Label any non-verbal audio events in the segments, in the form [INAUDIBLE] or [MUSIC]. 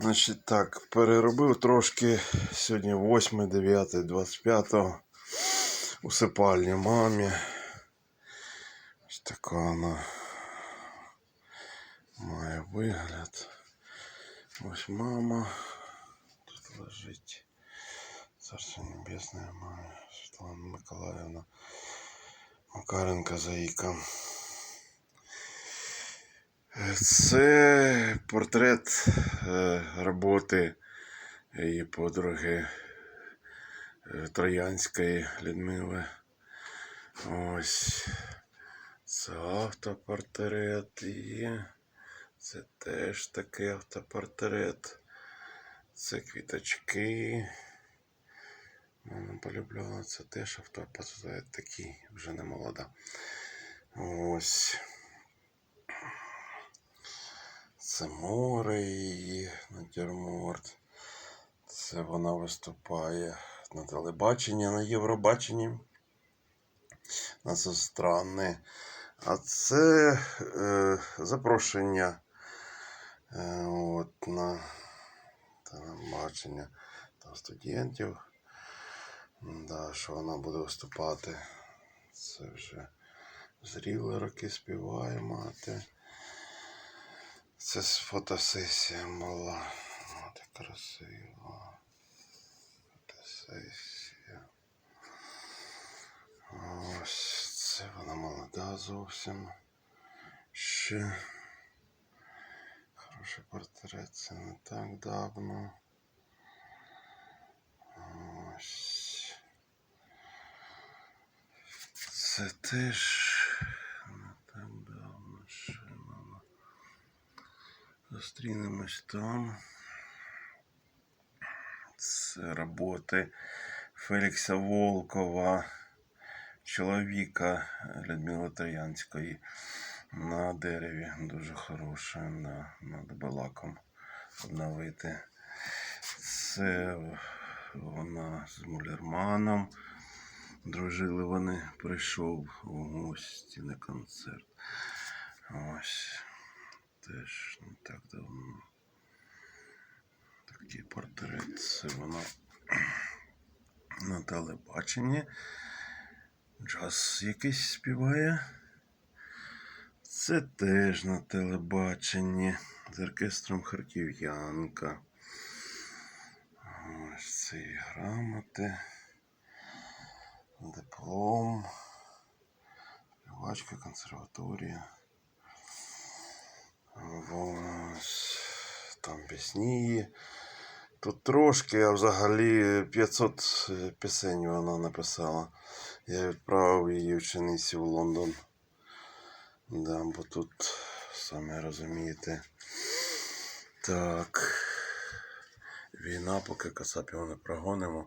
Значить так, переробив трошки сьогодні 8, 9, 25 усипальні мамі. Ось така вона має вигляд. Ось мама тут лежить. Царство Небесне мамі Світлана Миколаївна Макаренка Заїка. Це портрет е, роботи її подруги е, Троянської Людмили. Ось це автопортрет і це теж такий автопортрет. Це квіточки. Вона полюбляла це теж автопортрет такий, вже не молода. Ось. Це море її натюрморт. Це вона виступає на телебаченні, на Євробаченні. На це странне. А це е, запрошення е, от, на телебачення та студентів. Да, що вона буде виступати. Це вже зріли роки співає мати. Це фотосесія була. От красиво. Фотосесія. Ось це вона молода зовсім. Ще. Хороший портрет, це не так давно. Ось. Це теж не так давно ще мама. Зустрінемось там. Це роботи Фелікса Волкова, чоловіка Людмили Троянської на дереві. Дуже хороше, да, над балаком обновити. Це вона з Мулерманом. Дружили вони, прийшов у гості на концерт. Ось теж не так давно. Такий портрет. Це вона [CLEARS THROAT] на телебаченні. Джаз якийсь співає. Це теж на телебаченні з оркестром Харків'янка. Ось це і грамоти, диплом, співачка, консерваторія. Ось там пісні. є. Тут трошки, а взагалі 500 пісень вона написала. Я відправив її учениці в Лондон. Да, бо тут, самі розумієте. Так. Війна, поки Кацапів не прогонимо.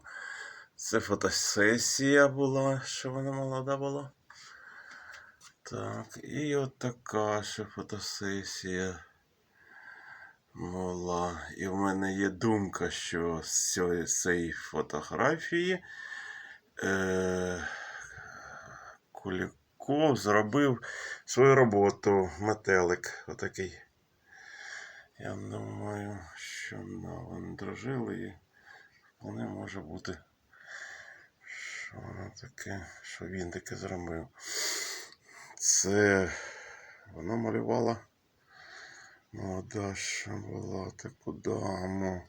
Це фотосесія була, що вона молода була. Так, і от така ще фотосесія була. І в мене є думка, що з цієї- фотографії е, Куліков зробив свою роботу, метелик. Отакий. Я думаю, що да, вони дружили і вполне може бути, що воно таке, що він таке зробив. Це вона малювала. Молода що була таку даму.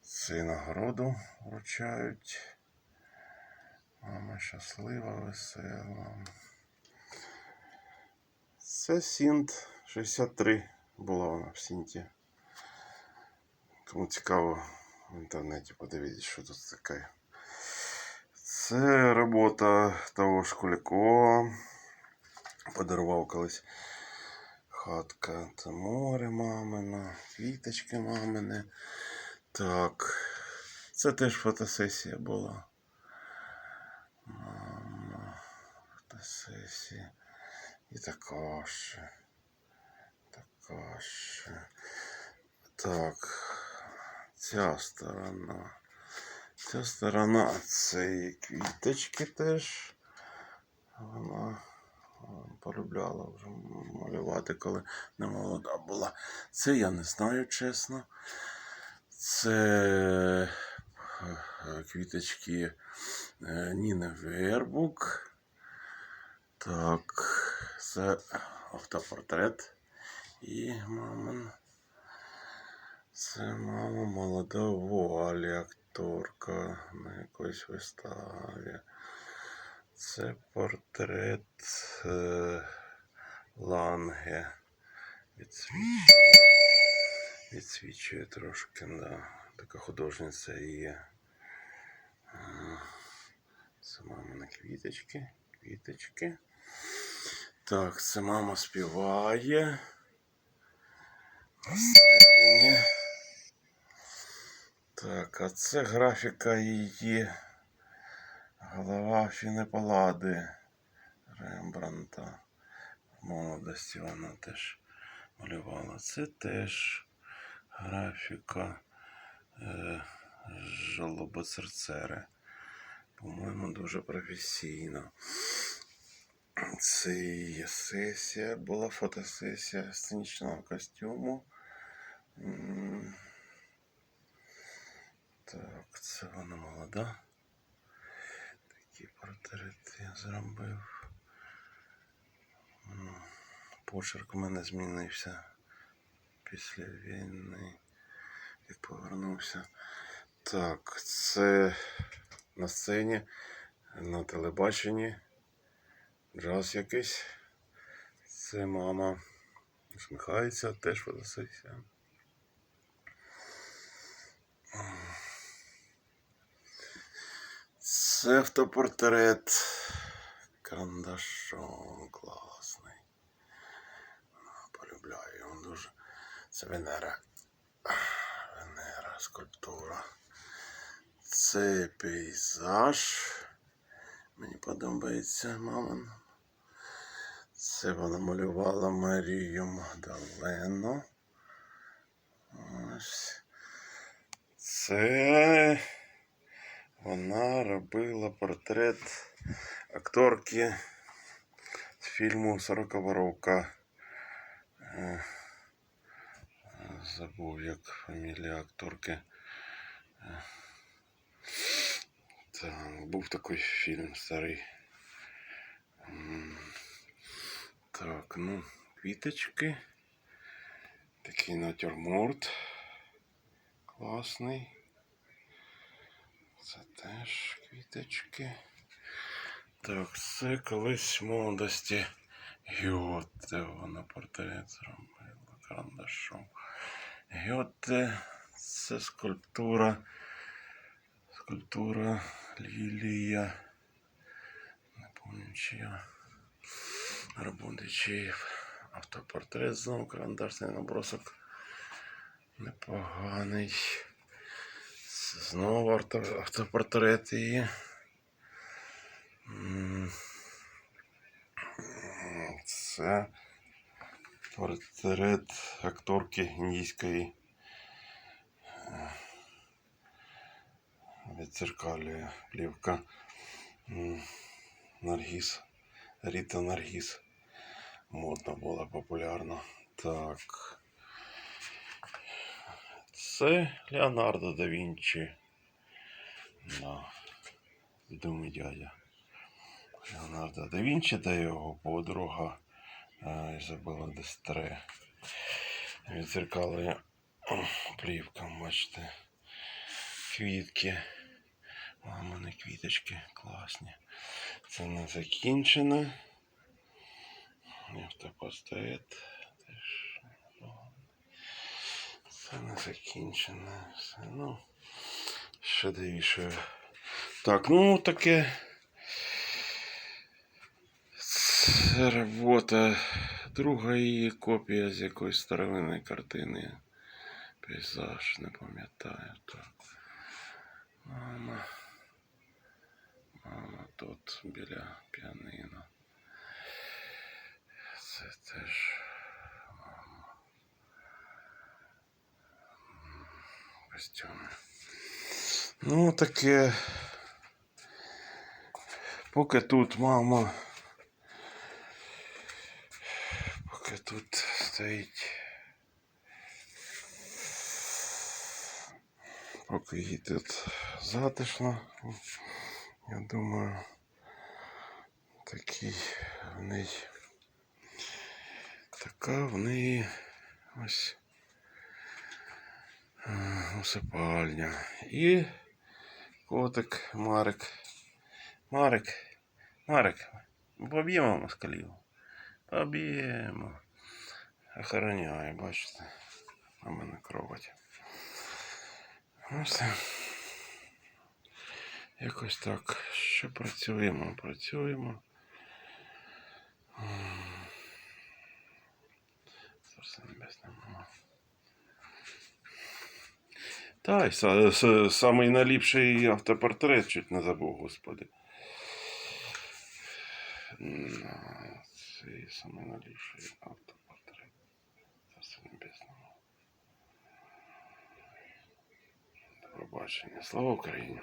Це нагороду вручають. Мама щаслива, весела. Це Сінт 63 була вона в Сінті. Кому цікаво в інтернеті подивіться, що тут таке. Це робота того ж Кулікова. Подарував колись хатка. Це море мамине, квіточки мамине. Так. Це теж фотосесія була. Мама, фотосесія. І така ще. Така ще. Так. Ця сторона. Ця сторона це квіточки теж. Вона полюбляла вже малювати, коли не молода була. Це я не знаю, чесно. Це е, квіточки е, Ніни Вербук. Так, це автопортрет. І мамин. Це мама молода Вуалі, акторка на якоїсь виставі. Це портрет е, Ланге. Відсвічує. Відсвічує трошки, да. Така художниця є. Е, Це мамина квіточки. Квіточки. Так, це мама співає. На. Так, а це графіка її. Голова Фінепалади Рембранта. В молодості вона теж малювала. Це теж графіка е, Жолобоцерцери. По-моєму, дуже професійно. Це її сесія, була фотосесія сценічного костюму. Так, це вона молода. Такий портрет я зробив. Почерк у мене змінився після війни, як повернувся. Так, це на сцені, на телебаченні. Джаз якийсь. Це мама. Усміхається, теж фотосесія. Це автопортрет карандашом класний. Полюбляю його дуже. Це Венера. Венера, скульптура. Це пейзаж. Мені подобається мамин. Це вона малювала Марію Магдалену. Ось. Це вона робила портрет акторки з фільму Сорокова Ровка. Е, Забув, як фамілія акторки. Е, Так, був такий фільм старий. Так, ну, квіточки. Такий натюрморт. Класний. Це теж квіточки. Так, це колись в молодості Гьоте вона портрет зробила карандашом. Гьоте це скульптура. Скульптура Лілія. Не пам'ятаю, чия. Роботи чиїв. Автопортрет знову карандашний набросок. Непоганий. Знову авто- автопортрет її. Це портрет акторки індійської. е, Відзеркалює плівка. Наргіз. Ріта Наргіз. Модна була популярна. Так. Це Леонардо да Вінчі. Да. Відомий дядя. Леонардо да Вінчі та його подруга е, Ізабела Дестре. Відзеркали плівка, бачите. Квітки. Мамини квіточки класні. Це не закінчено. Автопостает теж. Це не закінчено. Все, ну, ще довішую. Так, ну таке. Це робота. Друга її копія з якоїсь старовинної картини. Пейзаж, не пам'ятаю. Так. Мама. Мама тут біля піанино. Це теж мама. М, Костюми. Ну, таке. Поки тут мама Поки тут стоїть. Поки їй тут затишно, я думаю, такий в неї така в неї ось усипальня. І котик Марик. Марик, Марик, поб'ємо москалів. Поб'ємо. Охороняє, бачите. А мене кровать. Ну все. Якось так. Що працюємо? Працюємо. Царство небесне. Та, й самий наліпший автопортрет чуть не забув, господи. Це самий наліпший автопортрет. До побачення. Слава Україні!